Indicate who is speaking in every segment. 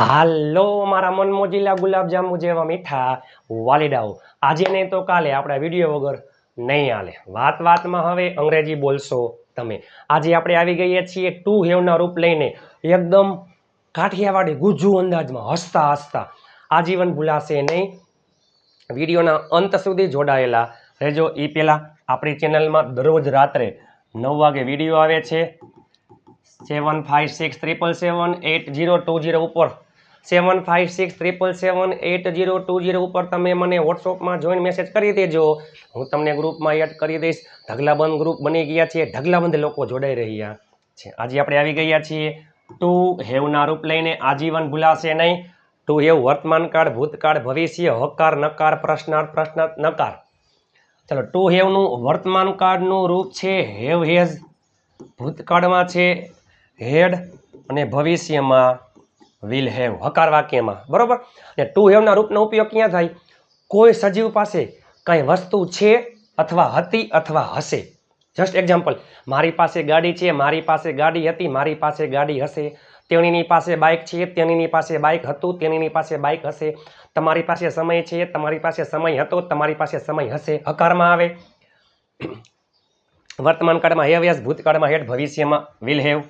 Speaker 1: હાલો, મારા મન મોજીલા ગુલાબજાંબુ જેવા મીઠા વાલીડાઓ. આજે નહીં તો કાલે આપણા વીડિયો વગર નહીં હાલે. વાત વાતમાં હવે અંગ્રેજી બોલશો તમે. આજે આપણે આવી ગઈએ છીએ ટુ હેવના રૂપ લઈને એકદમ કાઠિયાવાડી ગુજ્જુ અંદાજમાં, હસતા હસતા. આજીવન ભૂલાશે નહીં. વિડીયોના અંત સુધી જોડાયેલા રહેજો. એ પહેલાં આપણી ચેનલમાં દરરોજ રાત્રે નવ વાગે વીડિયો આવે છે. Seven five six triple seven eight zero two zero ઉપર seven five six triple seven eight zero two zero ઉપર તમે મને વોટ્સઅપમાં જોઈન મેસેજ કરી દેજો. હું તમને ગ્રુપમાં એડ કરી દઈશ. ઢગલાબંધ ગ્રુપ બની ગયા છે. ઢગલાબંધ લોકો જોડાઈ રહ્યા છે. આજે આપણે આવી ગયા છીએ. ટુ હેવના રૂપ લઈને આજીવન ભૂલાશે નહીં. ટુ હેવ વર્તમાનકાળ ભૂતકાળ, ભવિષ્ય, હકાર, નકાર, પ્રશ્નાર્થ પ્રશ્નાર્થ, નકાર. ચલો ટુ હેવનું વર્તમાનકાળનું રૂપ છે. હેવ હેઝ ભૂતકાળમાં છે. હેડ અને ભવિષ્યમાં વિલ હેવ હકાર વાક્યમાં. બરાબર? અને ટુ હેવના રૂપનો ઉપયોગ ક્યાં થાય? કોઈ સજીવ પાસે કાંઈ વસ્તુ છે અથવા હતી અથવા હશે. જસ્ટ એક્ઝામ્પલ મારી પાસે ગાડી છે, મારી પાસે ગાડી હતી, મારી પાસે ગાડી હશે. તેણીની પાસે બાઇક છે, તેણીની પાસે બાઇક હતું, તેણીની પાસે બાઇક હશે. તમારી પાસે સમય છે, તમારી પાસે સમય હતો, તમારી પાસે સમય હશે. હકારમાં આવે. વર્તમાન કાળમાં હેવ યસ ભૂતકાળમાં હેઠ ભવિષ્યમાં વિલ હેવ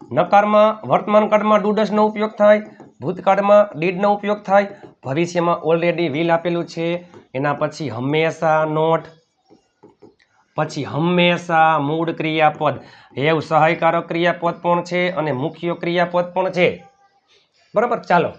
Speaker 1: નકારમાં વર્તમાન કાળમાં ડુડસનો ઉપયોગ થાય, ભૂતકાળમાં ડીડનો ઉપયોગ થાય, ભવિષ્યમાં ઓલરેડી વિલ આપેલું છે. એના પછી હંમેશા નોટ, પછી હંમેશા મૂળ ક્રિયાપદ. હેવ સહાયકારક ક્રિયાપદ પણ છે અને મુખ્ય ક્રિયાપદ પણ છે. બરાબર? ચાલો.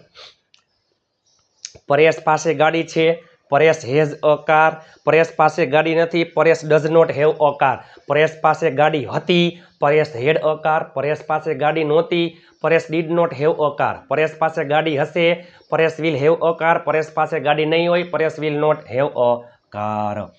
Speaker 1: પરેશ પાસે ગાડી છે. Paresh has a car Paresh પાસે ગાડી નથી Paresh does not have a car. Paresh પાસે ગાડી હતી Paresh had a car. Paresh પાસે ગાડી નહોતી Paresh did not have a car. Paresh પાસે ગાડી હશે Paresh will have a car. Paresh પાસે ગાડી નહીં હોય Paresh will not have a car.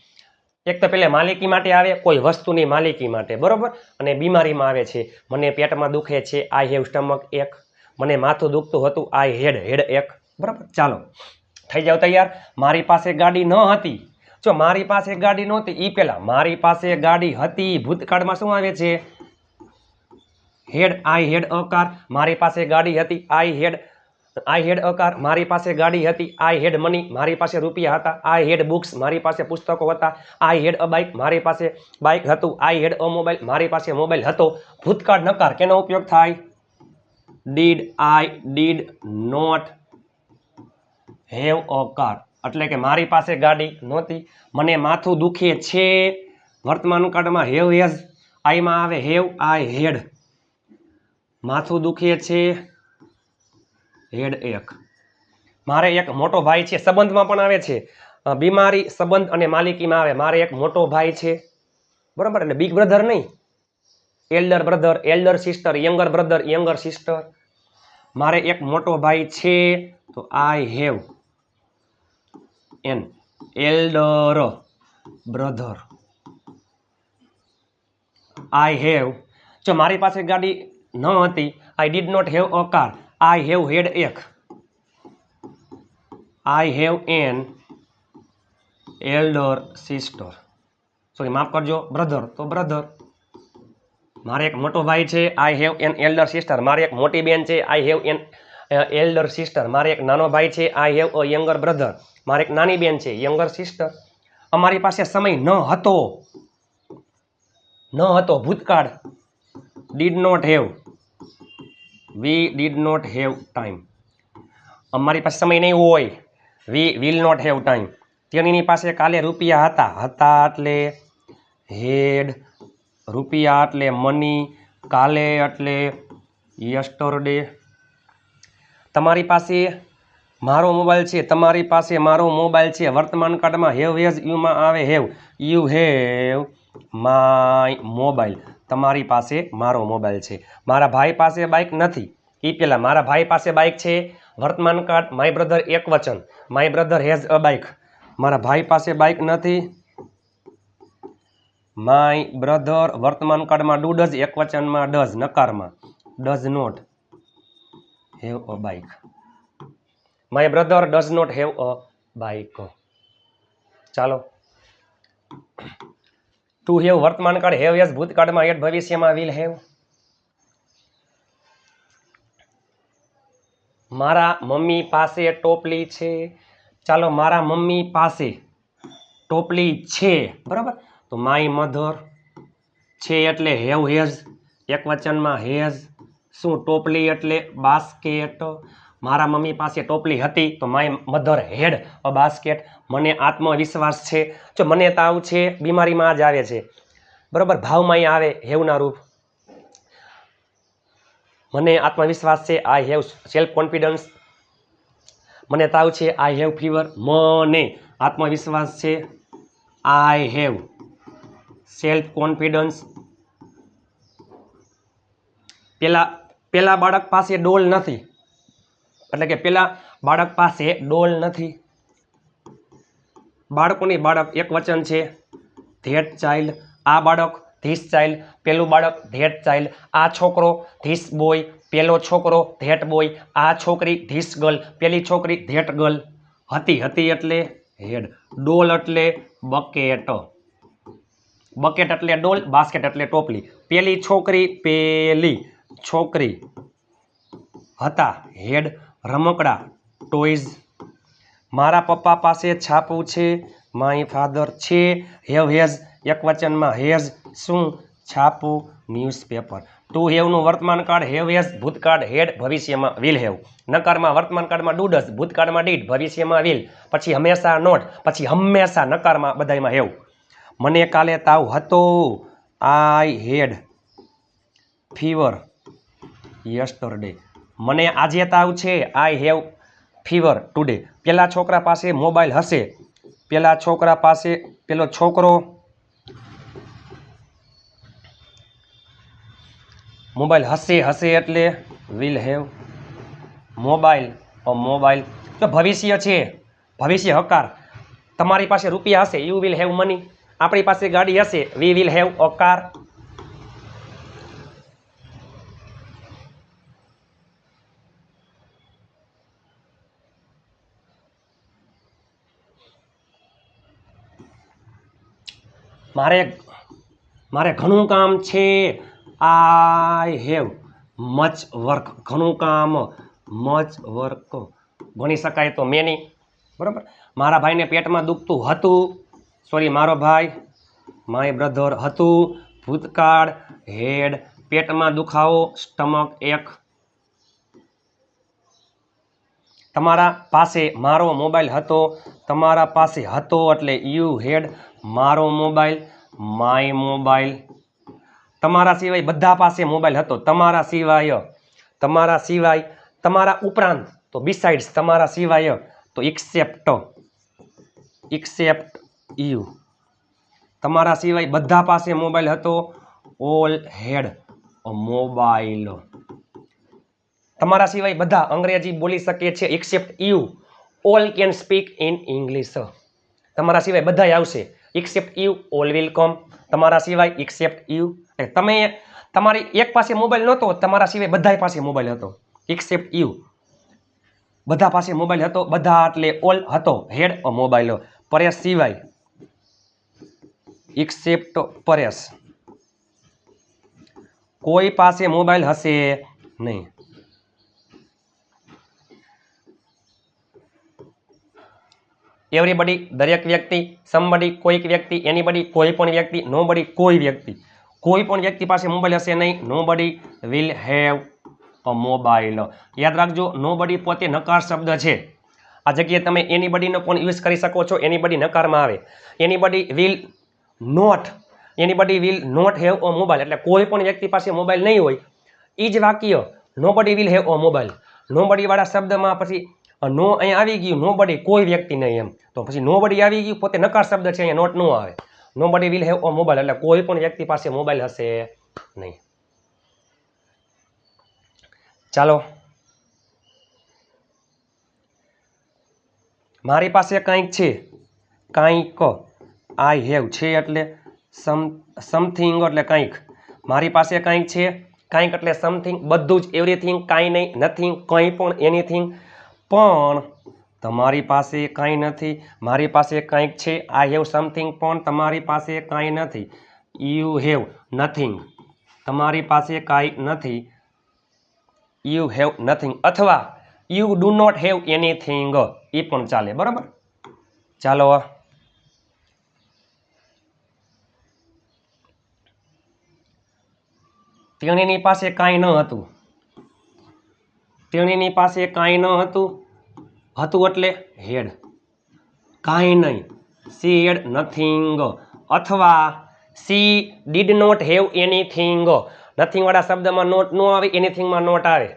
Speaker 1: એક તો પહેલાં માલિકી માટે આવે, કોઈ વસ્તુની માલિકી માટે, બરાબર? અને બીમારીમાં આવે છે. મને પેટમાં દુખે છે, આઈ હેવ સ્ટમક એક. મને માથું દુખતું હતું, આઈ હેડ હેડ એક. બરાબર? ચાલો. થઈ જાવ તૈયાર? મારી પાસે ગાડી ન હતી. જો મારી પાસે ગાડી નહોતી એ પહેલાં મારી પાસે ગાડી હતી, ભૂતકાળમાં શું આવે છે? હેડ, આઈ હેડ અ કાર મારી પાસે ગાડી હતી, આઈ હેડ આઈ હેડ અ કાર મારી પાસે ગાડી હતી, આઈ હેડ, મની. મારી પાસે રૂપિયા હતા, આઈ હેડ, બુક્સ. મારી પાસે પુસ્તકો હતા, આઈ હેડ, અ બાઇક મારી પાસે બાઇક હતું, આઈ હેડ, અ મોબાઈલ. મારી પાસે મોબાઈલ હતો. ભૂતકાળ નકાર કેનો ઉપયોગ થાય? Did I did not have a car. એટલે કે મારી પાસે ગાડી નહોતી. મને માથું દુખે છે. વર્તમાન કાળમાં હેવ હેઝ, આઈમાં આવે હેવ આઈ હેડ. માથું દુખે છે. હેડ એક. મારે એક મોટો ભાઈ છે, સંબંધમાં પણ આવે છે. બીમારી સંબંધ અને માલિકીમાં આવે. મારે એક મોટો ભાઈ છે. બરાબર? એટલે બિગ બ્રધર નહીં. Elder brother elder sister younger brother younger sister મારે એક મોટો ભાઈ છે. તો I have. An, elder, brother. I have જો મારી પાસે ગાડી ન હતી I did not have a car I have had એક. I have an elder sister sorry માફ કરજો, બ્રધર. તો બ્રધર, મારે એક મોટો ભાઈ છે I have an elder sister મારી એક મોટી બેન છે I have an elder sister મારે એક નાનો ભાઈ છે I have a younger brother મારે એક નાની બેન છે યંગર સિસ્ટર અમારી પાસે સમય ન હતો. ન હતો, ભૂતકાળ. Did not have we did not have time અમારી પાસે સમય નહીં હોય. We will not have time તેણીની પાસે કાલે રૂપિયા હતા. હતા એટલે હેડ રૂપિયા એટલે મની કાલે એટલે યસ્ટરડે તમારી પાસે મારો મોબાઈલ છે, તમારી પાસે મારો મોબાઈલ છે. વર્તમાન કાળમાં હેવ હેઝ યુમાં આવે have. You have my mobile. તમારી પાસે મારો મોબાઈલ છે. મારા ભાઈ પાસે બાઇક નથી. એ પહેલાં મારા ભાઈ પાસે બાઇક છે. વર્તમાન કાળ માય બ્રધર એક વચન. My brother has a bike મારા ભાઈ પાસે બાઇક નથી. માય બ્રધર વર્તમાન કાળમાં ડુ ડઝ એક વચનમાં does, નકારમાં. Does not. Have a bike my brother does not have a bike ચાલો. ટુ હેવ વર્તમાન કાળ હેવ યસ ભૂતકાળમાં યટ ભવિષ્યમાં વિલ હેવ મારા મમ્મી પાસે ટોપલી છે. ચાલો, મારા મમ્મી પાસે ટોપલી છે. બરાબર? તો માય મધર છે એટલે હેવ હેઝ એક વચનમાં હેઝ શું ટોપલી એટલે બાસ્કેટ? મારા મમ્મી પાસે ટોપલી હતી તો my mother had a basket. મને આત્મવિશ્વાસ છે. જો મને તાવ છે, બીમારીમાં જ આવે છે. બરાબર, ભાવમાં આવે હેવના રૂપ. મને આત્મવિશ્વાસ છે આઈ હેવ સેલ્ફ કોન્ફિડન્સ મને તાવ છે આઈ હેવ ફીવર મને આત્મવિશ્વાસ છે આઈ હેવ સેલ્ફ કોન્ફિડન્સ પેલા પેલા બાળક પાસે ડોલ નથી. એટલે કે પેલા બાળક પાસે ડોલ નથી. બાળકોની બાળક એક વચન છે, ધેટ ચાઇલ્ડ આ બાળક, ધીસ ચાઇલ્ડ પેલું બાળક, ધેટ ચાઇલ્ડ આ છોકરો, ધીસ બોય પેલો છોકરો, ધેટ બોય આ છોકરી, ધીસ ગર્લ પેલી છોકરી, ધેટ ગર્લ. હતી હતી એટલે હેડ. ડોલ એટલે બકેટ. બકેટ એટલે ડોલ, બાસ્કેટ એટલે ટોપલી. પેલી છોકરી પેલી. છોકરી હતા. હેડ રમકડા ટોયઝ મારા પપ્પા પાસે છાપું છે. માય ફાધર છે. હેવ હેઝ એક વચનમાં હેઝ. શું? છાપું, ન્યૂઝપેપર. ટુ હેવનું વર્તમાન કાળ હેવ હેઝ, ભૂતકાળ, હેડ, ભવિષ્યમાં વિલ હેવ. નકારમાં વર્તમાન કાળમાં ડુડસ, ભૂતકાળમાં ડીડ, ભવિષ્યમાં વિલ. પછી હંમેશા નોટ, પછી હંમેશા નકારમાં બધાયમાં હેવ. મને કાલે તાવ હતો. I had fever. યસ્ટરડે. મને આજે તાવ છે આઈ હેવ ફીવર ટુડે પેલા છોકરા પાસે મોબાઈલ હશે. પેલા છોકરા પાસે, પેલો છોકરો મોબાઈલ હશે હશે એટલે will have mobile. O mobile, તો ભવિષ્ય છે. ભવિષ્ય હકાર. તમારી પાસે રૂપિયા હશે યુ વિલ હેવ મની આપણી પાસે ગાડી હશે we will have a car મારે મારે ઘણું કામ છે. I have much work. ઘણું કામ મચ વર્ક. ભણી શકાય તો મેની. બરાબર? મારા ભાઈને પેટમાં દુખતું હતું. સોરી મારો ભાઈ. માય બ્રધર હતું. ભૂતકાળ હેડ પેટમાં દુખાવો સ્ટમક એક. તમારા પાસે મારો મોબાઈલ હતો. તમારા પાસે હતો એટલે યુ હેડ મારો મોબાઈલ, માય મોબાઈલ. તમારા સિવાય બધા પાસે મોબાઈલ હતો. તમારા સિવાય તમારા સિવાય, તમારા ઉપરાંત તો બિસાઇડ્સ તમારા સિવાય તો એક્સેપ્ટ એક્સેપ્ટ યુ તમારા સિવાય બધા પાસે મોબાઈલ હતો. ઓલ હેડ મોબાઈલ તમારા સિવાય બધા અંગ્રેજી બોલી શકે છે. Except you all can speak in English તમારા સિવાય બધાય આવશે. એક્સેપ્ટ યુ ઓલ વિલ કોમ તમારા સિવાય એક્સેપ્ટ યુ તમે તમારી એક પાસે મોબાઈલ નહોતો, તમારા સિવાય બધાય પાસે મોબાઈલ હતો. એક્સેપ્ટ યુ બધા પાસે મોબાઈલ હતો, બધા એટલે ઓલ હતો. હેડ મોબાઈલ પરેશ સિવાય. એક્સેપ્ટ પરેશ. કોઈ પાસે મોબાઈલ હશે નહીં. એવરીબડી દરેક વ્યક્તિ સમબડી કોઈક વ્યક્તિ એનીબડી કોઈ પણ વ્યક્તિ નોબડી કોઈ વ્યક્તિ. કોઈ પણ વ્યક્તિ પાસે મોબાઈલ હશે નહીં nobody will have a mobile યાદ રાખજો નોબડી પોતે નકાર શબ્દ છે. આ જગ્યાએ તમે એનીબડીનો પણ યુઝ કરી શકો છો એનીબડી નકારમાં આવે. Anybody will not anybody will not have a mobile એટલે કોઈ પણ વ્યક્તિ પાસે મોબાઈલ નહીં હોય એ જ વાક્ય nobody will have a mobile નોબડીવાળા શબ્દમાં પછી નો અહીંયા આવી ગયું નો બડી કોઈ વ્યક્તિ નહીં એમ. તો પછી નો બડી આવી ગયું, પોતે નકાર શબ્દ છે, અહીંયા નોટ નો આવે. નો બડી વિલ હેવ અ મોબાઈલ એટલે કોઈ પણ વ્યક્તિ પાસે મોબાઈલ હશે નહીં. ચાલો. મારી પાસે કંઈક છે. કંઈક આઈ હેવ છે એટલે સમ સમથિંગ એટલે કંઈક. મારી પાસે કંઈક છે, કંઈક એટલે સમથિંગ બધું જ એવરીથિંગ કાંઈ નહીં નથિંગ કંઈ પણ એનીથિંગ પણ તમારી પાસે કાંઈ નથી. મારી પાસે કંઈક છે. આઈ હેવ સમથિંગ પણ તમારી પાસે કાંઈ નથી. યુ હેવ નથિંગ તમારી પાસે કાંઈ નથી. યુ હેવ નથિંગ અથવા you do not have anything એ પણ ચાલે. બરાબર? ચાલો. તેણીની પાસે કાંઈ ન હતું. તેણીની પાસે કાંઈ ન હતું. હતું એટલે હેડ. કાંઈ નહીં. સી હેડ નથિંગ અથવા she did not have anything નથિંગવાળા શબ્દમાં નોટ ન આવે એનીથિંગમાં નોટ આવે.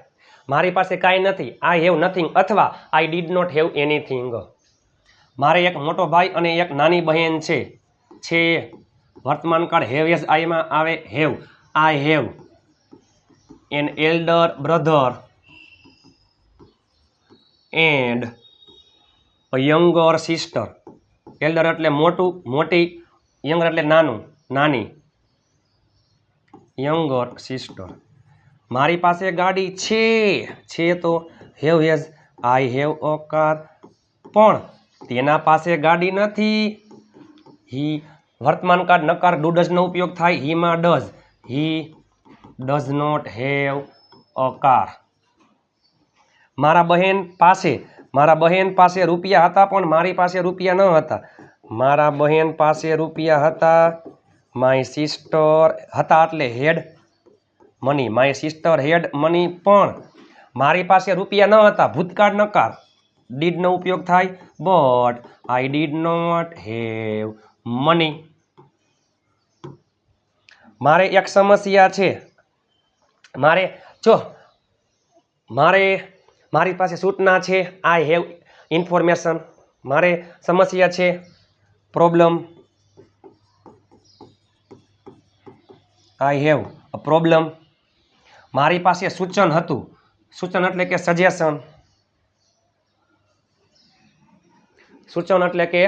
Speaker 1: મારી પાસે કાંઈ નથી. આઈ હેવ નથિંગ અથવા I did not have anything મારે એક મોટો ભાઈ અને એક નાની બહેન છે. છે. વર્તમાન કાળ હેવ એસ આઈમાં આવે have I have an elder brother and younger sister elder એટલે મોટું, મોટી યંગર એટલે નાનું, નાની. યંગર સિસ્ટર મારી પાસે ગાડી છે છે તો have has, I have a car. પણ તેના પાસે ગાડી નથી. હી વર્તમાન કાળ નકાર ડુ ડઝનો ઉપયોગ થાય. હીમાં does. He does not have a car. મારા બહેન પાસે, મારા બહેન પાસે રૂપિયા હતા પણ મારી પાસે રૂપિયા ન હતા. મારા બહેન પાસે રૂપિયા હતા માય સિસ્ટર હતા એટલે had money my sister had money પણ મારી પાસે રૂપિયા ન હતા, ભૂતકાળ નકાર. ડીડનો ઉપયોગ થાય but I did not have money મારે એક સમસ્યા છે. મારે, જો, મારે મારી પાસે સૂચના છે આઈ હેવ ઇન્ફોર્મેશન મારે સમસ્યા છે problem I have a problem મારી પાસે સૂચન હતું. સૂચન એટલે કે સજેશન સૂચન એટલે કે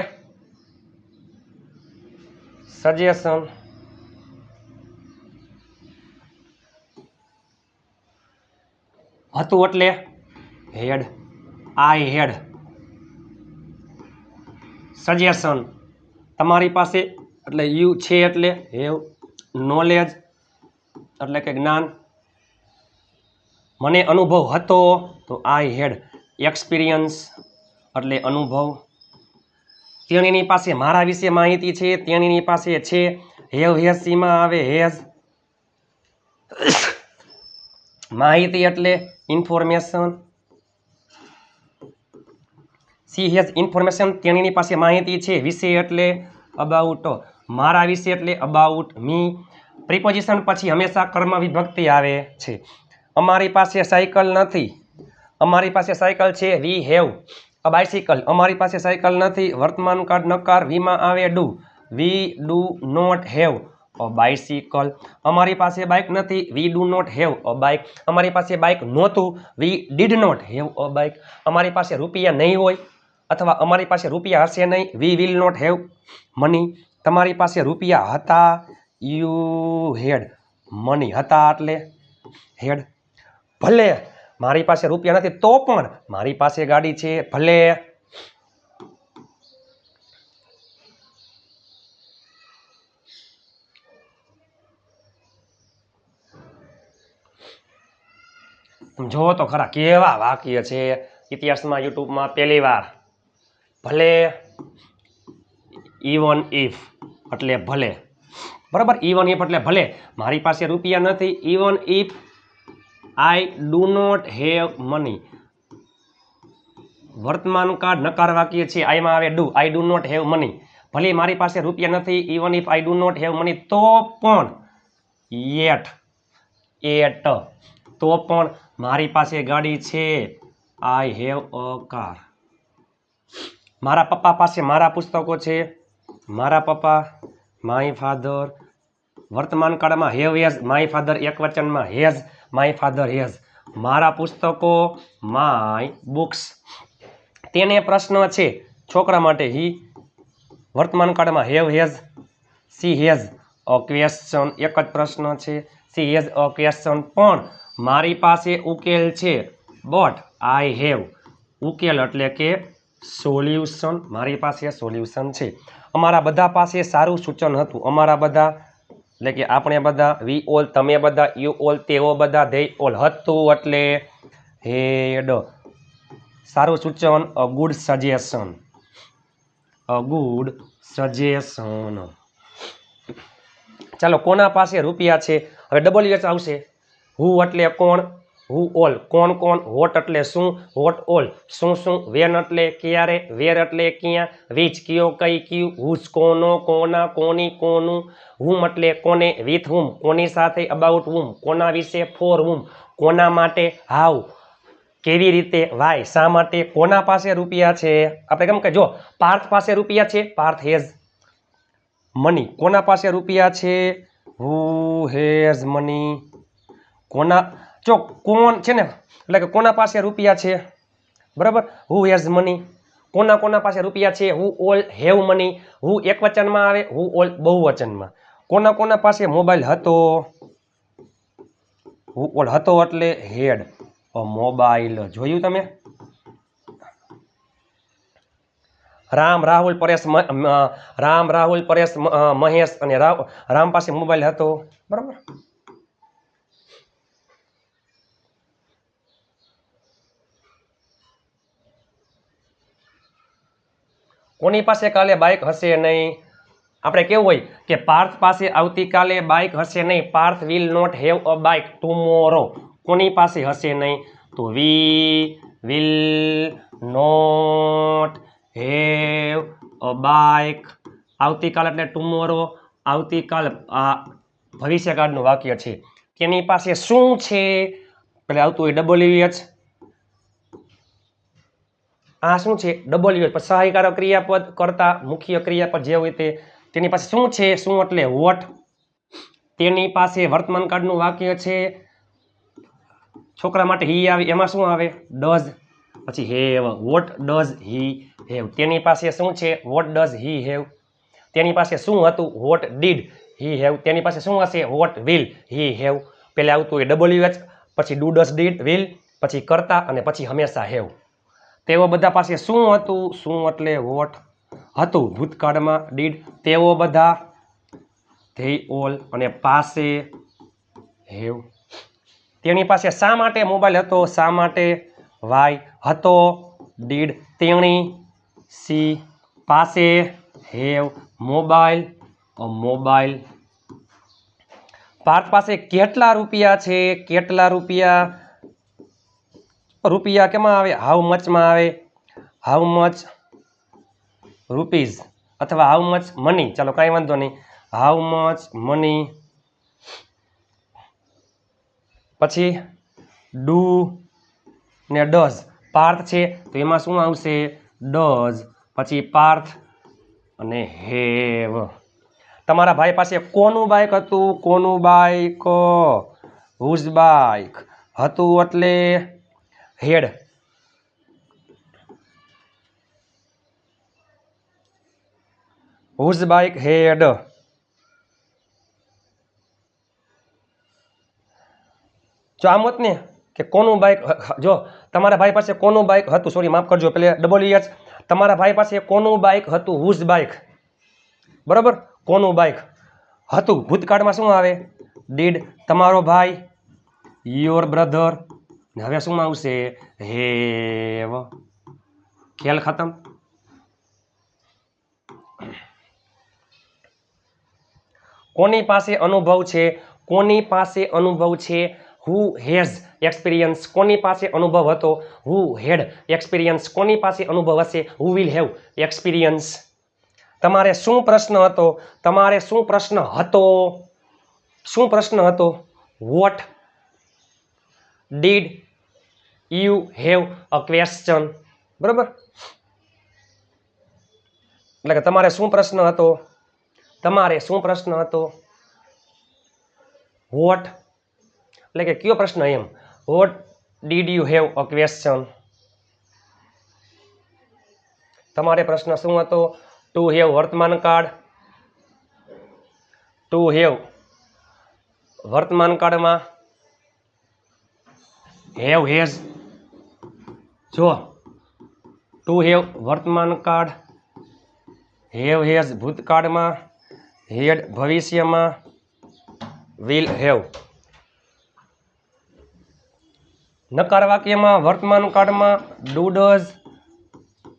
Speaker 1: સજેશન હતું એટલે હેડ. આઈ હેડ. સજેશન તમારી પાસે એટલે યુ છે એટલે હેવ નોલેજ એટલે કે જ્ઞાન. મને અનુભવ હતો તો આઈ હેડ. એક્સપિરિયન્સ એટલે અનુભવ. તેણીની પાસે મારા વિશે માહિતી છે, તેણીની પાસે છે. હેવ હેઝ સીમાં આવે હેઝ માહિતી એટલે ઇન્ફોર્મેશન સી હેઝ ઇન્ફોર્મેશન તેણીની પાસે માહિતી છે વિશે એટલે અબાઉટ મારા વિશે એટલે અબાઉટ મી પ્રિપોઝિશન પછી હંમેશા કર્મ વિભક્તિ આવે છે. અમારી પાસે સાયકલ નથી. અમારી પાસે સાયકલ છે વી હેવ અ બાયસિકલ અમારી પાસે સાયકલ નથી. વર્તમાન કાળ નકાર, વીમાં આવે do we do not have a bicycle અમારી પાસે બાઇક નથી. We do not have a bike અમારી પાસે બાઇક નહોતું. We did not have a bike અમારી પાસે રૂપિયા નહીં હોય. અથવા અમારી પાસે રૂપિયા હશે નહીં. We will not have money તમારી પાસે રૂપિયા હતા. યુ હેડ મની હતા એટલે હેડ ભલે મારી પાસે રૂપિયા નથી, તો પણ મારી પાસે ગાડી છે. ભલે. જોવો તો ખરા કેવા વાક્ય છે. ઇતિહાસમાં યુટ્યુબમાં પહેલી વાર ભલે ઇવન ઇફ એટલે ભલે. બરાબર? ઇવન ઇફ એટલે ભલે. મારી પાસે રૂપિયા નથી. Even if I do not have money વર્તમાન કાળ નકાર વાક્ય છે. આઈમાં આવે do I do not have money ભલે મારી પાસે રૂપિયા નથી even if I do not have money તો પણ યેટ એટ તો પણ મારી પાસે ગાડી છે. આઈ હેવ અ કાર મારા પપ્પા પાસે મારા પુસ્તકો છે. મારા પપ્પા માય ફાધર વર્તમાન કાળમાં હેવ હેઝ માય ફાધર એક વચનમાં હેઝ માય ફાધર હેઝ મારા પુસ્તકો માય બુક્સ તેને પ્રશ્ન છે, છોકરા માટે હી, વર્તમાન કાળમાં have has she has a question એક જ પ્રશ્ન છે સી હેઝ અ ક્વેશ્ચન પણ મારી પાસે ઉકેલ છે. બટ આઈ હેવ ઉકેલ એટલે કે સોલ્યુશન, મારી પાસે સોલ્યુશન છે. અમારા બધા પાસે સારું સૂચન હતું. અમારા બધા, એટલે કે આપણે બધા વી ઓલ તમે બધા યુ ઓલ તેઓ બધા ધે ઓલ હતું એટલે હેડ. સારું સૂચન, a good suggestion a good suggestion ચાલો, કોના પાસે રૂપિયા છે? હવે ડબલ એચ આવશે. હું એટલે કોણ? હુ ઓલ, કોણ કોણ વોટ એટલે શું વોટ ઓલ, શું શું, વેન એટલે ક્યારે, વેર એટલે ક્યાં વીચ કયો, કઈ કયું, હુઝ કોનો, કોના, કોની, કોનું, હુમ એટલે કોને, વિથ હુમ, કોની સાથે, અબાઉટ હુમ, કોના વિશે, ફોર હુમ, કોના માટે, હાઉ, કેવી રીતે, વાય, શા માટે, કોના પાસે રૂપિયા છે? આપણે કેમ કે જો, પાર્થ પાસે રૂપિયા છે, પાર્થ હેઝ મની. કોના પાસે રૂપિયા છે? Who has money. કોના જો કોણ છે ને, એટલે કે કોના પાસે રૂપિયા છે? બરાબર? હુ હેઝ મની કોના કોના પાસે રૂપિયા છે? Who all have money who એક વચનમાં આવે? હુ ઓલ બહુવચનમાં. કોના કોના પાસે મોબાઈલ હતો? હુ ઓલ હતો એટલે હેડ. મોબાઈલ. જોયું તમે? રામ રાહુલ પરેશ રામ રાહુલ પરેશ મહેશ અને રામ પાસે મોબાઈલ હતો. બરાબર? કોની પાસે કાલે બાઇક હશે નહીં? આપણે કેવું હોય કે પાર્થ પાસે આવતીકાલે બાઇક હશે નહીં. Parth will not have a bike tomorrow કોની પાસે હશે નહીં? તો we will not have a bike આવતીકાલ એટલે ટુમોરો આવતીકાલ, આ ભવિષ્યકાળનું વાક્ય છે. તેની પાસે શું છે? એટલે આવતું હોય ડબલ્યુ એચ આ શું છે? ડબલ યુ પછી સહાયકારક ક્રિયાપદ કરતા મુખ્ય ક્રિયાપદ જે હોય તે. તેની પાસે શું છે? શું એટલે વોટ તેની પાસે વર્તમાન કાળનું વાક્ય છે. છોકરા માટે હી આવે, એમાં શું આવે? ડઝ પછી have what does he have તેની પાસે શું છે? વોટ ડઝ હી હેવ તેની પાસે શું હતું? વોટ ડીડ હી હેવ તેની પાસે શું હશે? વોટ વિલ હી હેવ પહેલાં આવતું હોય ડબલ્યુ એચ પછી ડુ ડઝ ડીડ વિલ પછી કરતા અને પછી હંમેશા હેવ તેઓ બધા પાસે શું હતું, શું એટલે વોટ હતું? ભૂતકાળમાં ડીડ તેઓ બધા ધે ઓલ અને પાસે હેવ તેની પાસે શા માટે મોબાઈલ હતો? શા માટે વાય હતો? ડીડ તેણી સી પાસે હેવ મોબાઈલ મોબાઈલ પાર્થ પાસે કેટલા રૂપિયા છે? કેટલા રૂપિયા રૂપિયા કેમાં આવે? હાઉ મચમાં આવે? હાઉ મચ રૂપીઝ અથવા હાઉ મચ મની ચાલો કાંઈ વાંધો નહીં. હાઉ મચ મની પછી ડુ ને ડઝ પાર્થ છે, તો એમાં શું આવશે? ડઝ પછી પાર્થ અને હેવ તમારા ભાઈ પાસે કોનું બાઇક હતું? કોનું બાઇક હુઝ બાઇક હતું? એટલે હેડ. હુઝ બાઇક હેડ જો આમ હોત ને કે કોનું બાઇક જો તમારા ભાઈ પાસે કોનું બાઇક હતું? સોરી માફ કરજો, પેલે ડબલ યચ તમારા ભાઈ પાસે કોનું બાઇક હતું? હુઝ બાઇક બરાબર? કોનું બાઇક હતું? ભૂતકાળમાં શું આવે? ડીડ તમારો ભાઈ યોર બ્રધર ને હવે શું આવશે હેવ ખેલ ખતમ કોની પાસે અનુભવ છે કોની પાસે અનુભવ છે હુ હેઝ એક્સપિરિયન્સ કોની પાસે અનુભવ હતો હુ હેડ એક્સપિરિયન્સ કોની પાસે અનુભવ હશે હુ વિલ હેવ એક્સપિરિયન્સ તમારે શું પ્રશ્ન હતો તમારે શું પ્રશ્ન હતો શું પ્રશ્ન હતો what did you have a question બરાબર? એટલે કે તમારે શું પ્રશ્ન હતો? તમારે શું પ્રશ્ન હતો? વોટ એટલે કે કયો પ્રશ્ન એમ? What did you have a question તમારે પ્રશ્ન શું હતો? ટુ હેવ વર્તમાન કાર્ડ? ટુ હેવ વર્તમાન કાર્ડમાં? હેવ હેઝ જો ટુ હેવ વર્તમાન કાળ હેવ હેઝ ભૂતકાળમાં હેડ ભવિષ્યમાં વિલ હેવ નકાર વાક્યમાં વર્તમાન કાળમાં ડુ ડઝ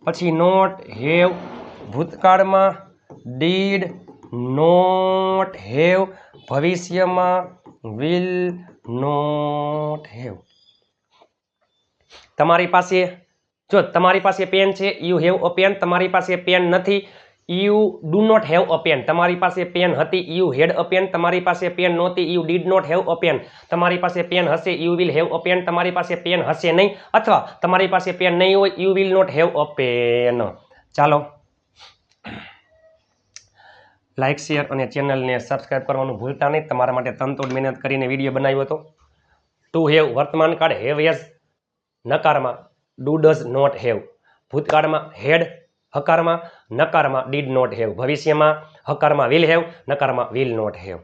Speaker 1: પછી નોટ હેવ ભૂતકાળમાં ડીડ નોટ હેવ ભવિષ્યમાં વિલ નોટ હેવ તમારી પાસે, જો તમારી પાસે પેન છે યુ હેવ અ પેન તમારી પાસે પેન નથી you do not have a pen તમારી પાસે પેન હતી યુ હેડ અ પેન તમારી પાસે પેન નહોતી you did not have a pen તમારી પાસે પેન હશે you will have a pen તમારી પાસે પેન હશે નહીં, અથવા તમારી પાસે પેન નહીં હોય you will not have a pen ચાલો. લાઇક શેર અને ચેનલને સબસ્ક્રાઈબ કરવાનું ભૂલતા નહીં. તમારા માટે તનતોડ મહેનત કરીને વીડિયો બનાવ્યો હતો. ટુ હેવ વર્તમાન કાળ હેવ એઝ નકારમાં ડુ ડઝ નોટ હેવ ભૂતકાળમાં હેડ, હકારમાં નકારમાં ડીડ નોટ હેવ ભવિષ્યમાં હકારમાં વિલ હેવ નકારમાં વિલ નોટ હેવ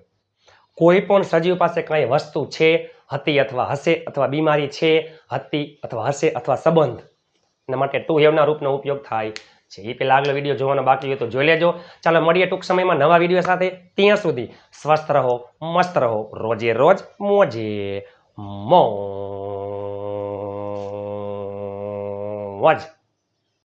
Speaker 1: કોઈ પણ સજીવ પાસે કાંઈ વસ્તુ છે, હતી અથવા હશે અથવા બીમારી છે, હતી અથવા હશે અથવા સંબંધ, એના માટે ટુ હેવના રૂપનો ઉપયોગ થાય છે. એ પહેલાં આગલો વીડિયો જોવાનો બાકી હોય તો જોઈ લેજો. ચાલો મળીએ ટૂંક સમયમાં નવા વીડિયો સાથે. ત્યાં સુધી સ્વસ્થ રહો, મસ્ત રહો. રોજે રોજ મોજે મોજ what?